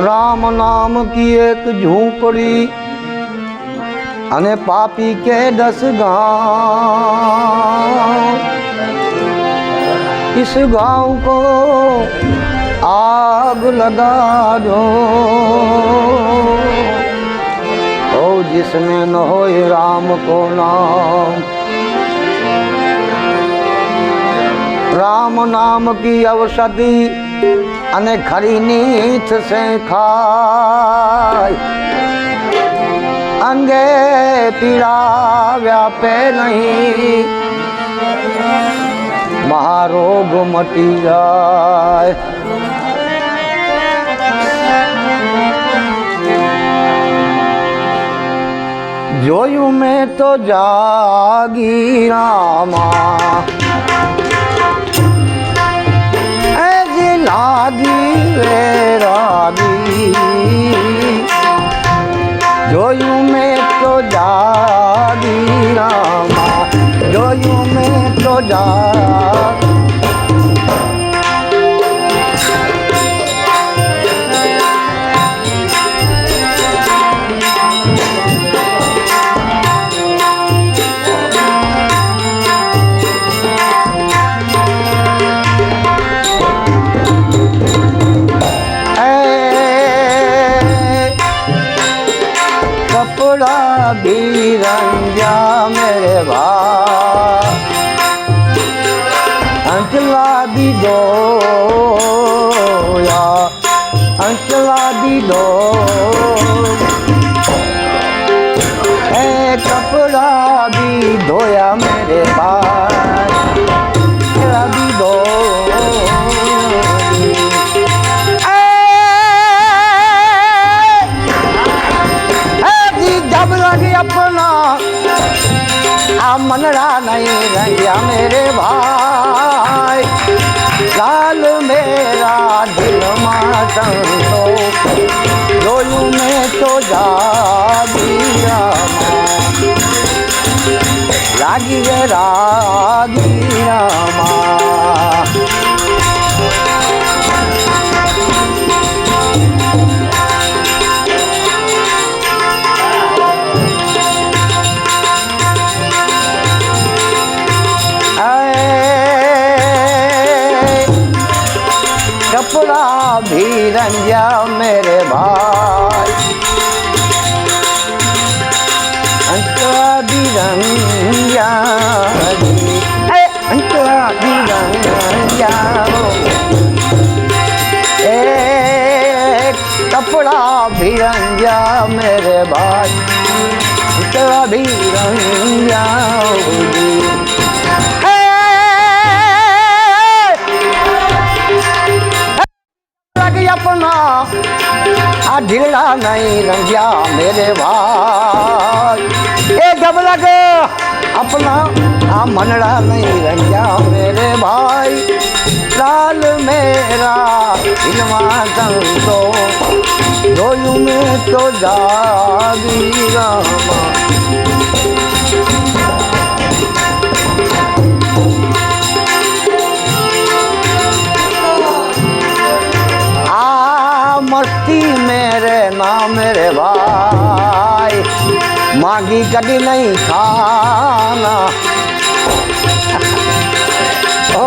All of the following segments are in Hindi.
રામ નામ કી એક ઝૂંપડી અને પાપી કે દસ गांव इस गांव को आग लगा दो ओ जिसमें न हो राम को नाम રામ નામ કી ઔષધિ અને ખરી નીથ સે ખાય અંગે પીડા વ્યાપે નહીં. મહારોગ મટી જાય. જોયું મેં તો જાગી રામા લાગી વેરાગી જોયું મેં તો જાગી રામા જોયું મેં તો જાગ कपड़ा भी धोया मेरे भाई अंचला भी दो जी जब लगी अपना आ मनरा नहीं रंगिया मेरे भाई लाल मेरा दिल संतो लागी रे रागी कपड़ा भी रंजा मेरे भाई अंतरा भी रंजा अपना ढीला नहीं रंजिया मेरे भाई ए जब लग अपना आ मनड़ा नहीं रंजिया मेरे भाई। लाल मेरा इनवा संतो रोयू में तो जागी रामा। आ मस्ती मेरे ना मेरे भाई मांगी कभी नहीं खाना। ओ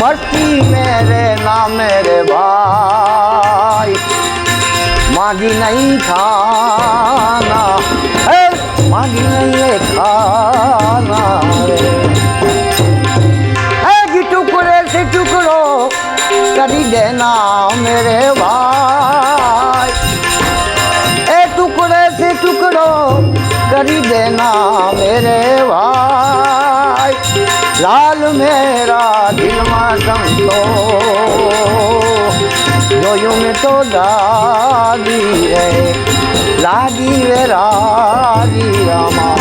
मस्ती मेरे ना मेरे भाई मांगी नहीं खाना। ए, मांगी नहीं है खाना है कि टुकड़े से टुकड़ो करी देना मेरे भाई। જોયું મેં તો દાદી રે લાગી રે રાજી રામા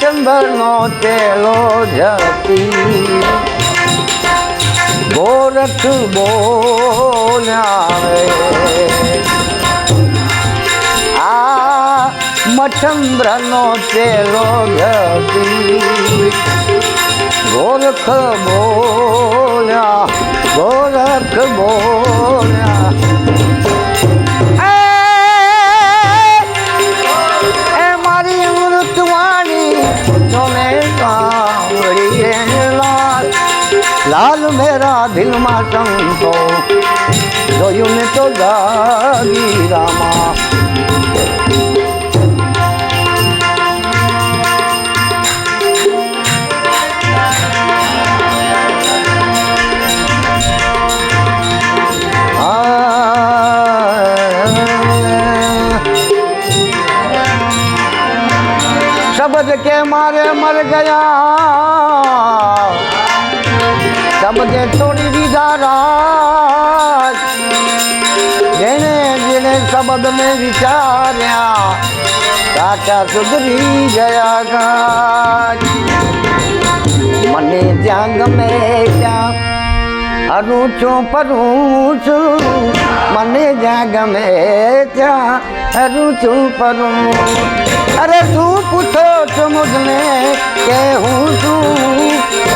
ચંદરનો તેલો ઝડપી ગોરખ બોલાવે આ મઠંબ્રનો ચેલો ગતી ગોરખ બોલ્યા ગોરખ બોલ Rama. क्रोध में विचार्या काटा सुधरी जया मने जंग में क्या अरूचो परूच मने जंग में क्या अरूचो परू अरे तू पूछो तो मुझने के हूँ तू?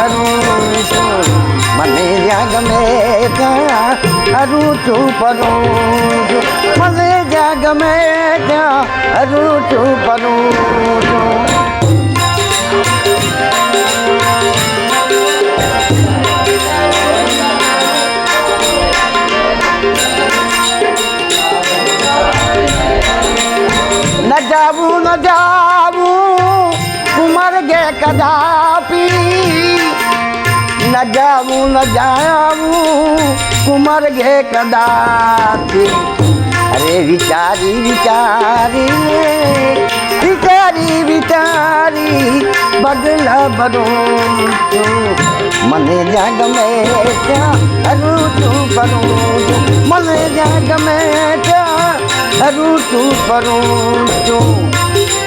अरूचो मने जंग में હરું છું પરું છું મને જ્યાં ગમે ત્યાં હરું છું પરું છું ન જાવું ન જાવું ઉમર ગે કદાપી ન જાવું ન જાવું कुमर घे कदाते अरे विचारी विचारी विचारी विचारी बदला बनो तो। तू। मन जग में क्या अरू तू परो मन जग में क्या अरू तू बनो तो। तू। तो।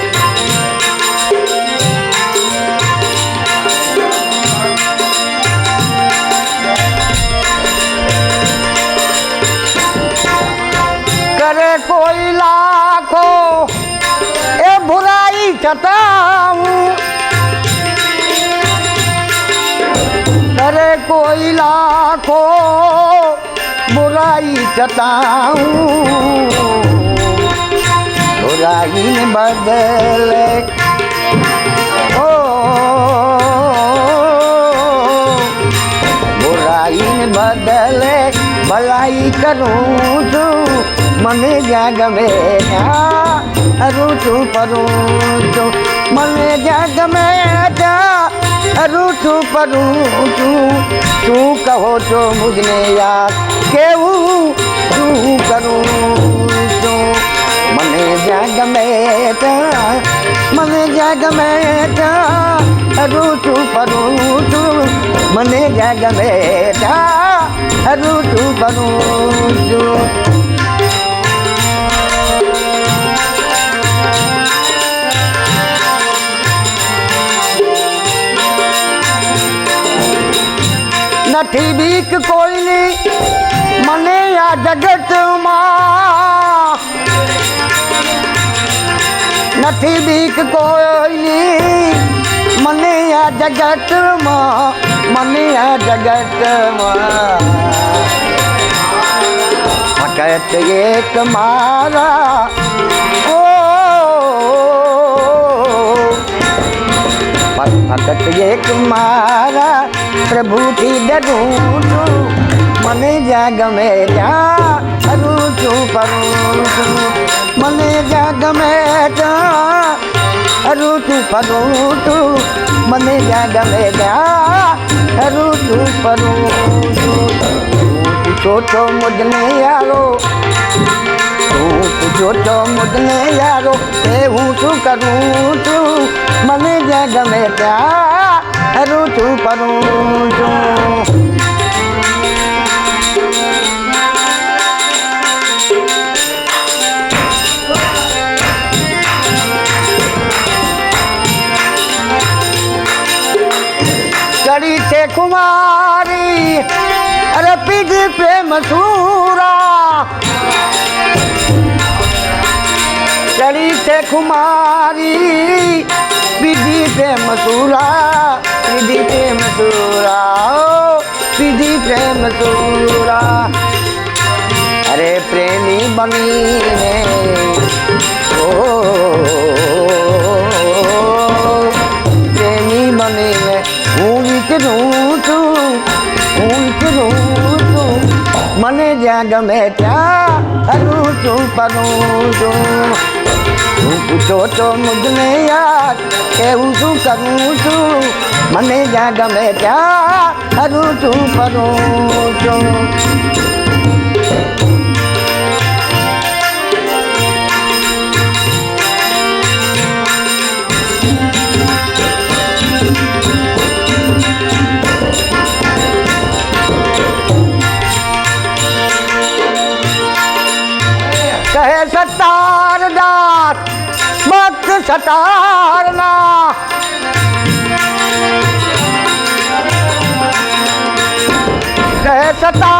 कोयला को बुराई जताऊं। बुराई में बदल ओ, बुराई बदले भलाई करूँ तू मन जगवे अरू तू परूं तू मन जग में जा रूठू पर ऊँचू तू कहो तो मुझने याद के तू करूँ तू मने जग मेटा मने जग मेटा रूठू पर ऊँचू। मने जग मेटा रूठू पर ऊँचू। साठी बीक कोयली मने या जगत माँ नथी बीक कोयली मने या जगत माँ मने या जगत माँ कहते ये तुम्हारा ओ। भगत ये મારા ઓ ફકત એક મારા પ્રભુથી ડરું છું મને જ્યાં ગમે ત્યાં હરું છું ફરું છું મને જ્યાં ગમે ત્યાં હરું છું ફરું છું મને જ્યાં ગમે ત્યાં હરું છું ફરું છું પૂછો તો મુજને યારો તું પૂછો તો મુજને યારો એ હું શું કરું છું મને જ્યાં ગમે ત્યાં હરું છું ફરું છું ચડી છે કુમારી અરે પીધી પ્રેમ સુરા ચડી છે કુમારી પીધી પ્રેમ સુરા सीधी प्रेम सूरा, ओ सीधी प्रेम सूरा। अरे प्रेमी बनी ने, ओ, प्रेमी बनी ने हूँ विचरूँ तू हूँ मने जग में क्या हरूँ तू परूँ तू तू पूछो तो मुझने यार केहूँ तू करूँ तू? મને જ્યાં ગમે ત્યાં હરું છું પરું છું કહે સતારદાસ ભક્ત સતારના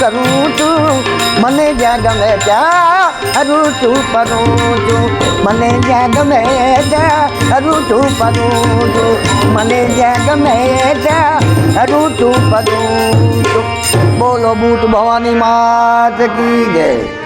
કરું છું મને જ્યાં ગમે ત્યાં હરું છું પરું છું. મને જ્યાં ગમે ત્યાં હરું છું પરું છું. મને જ્યાં ગમે ત્યાં હરું છું પરું છું. બોલો બૂટ ભવાની માત કી જય.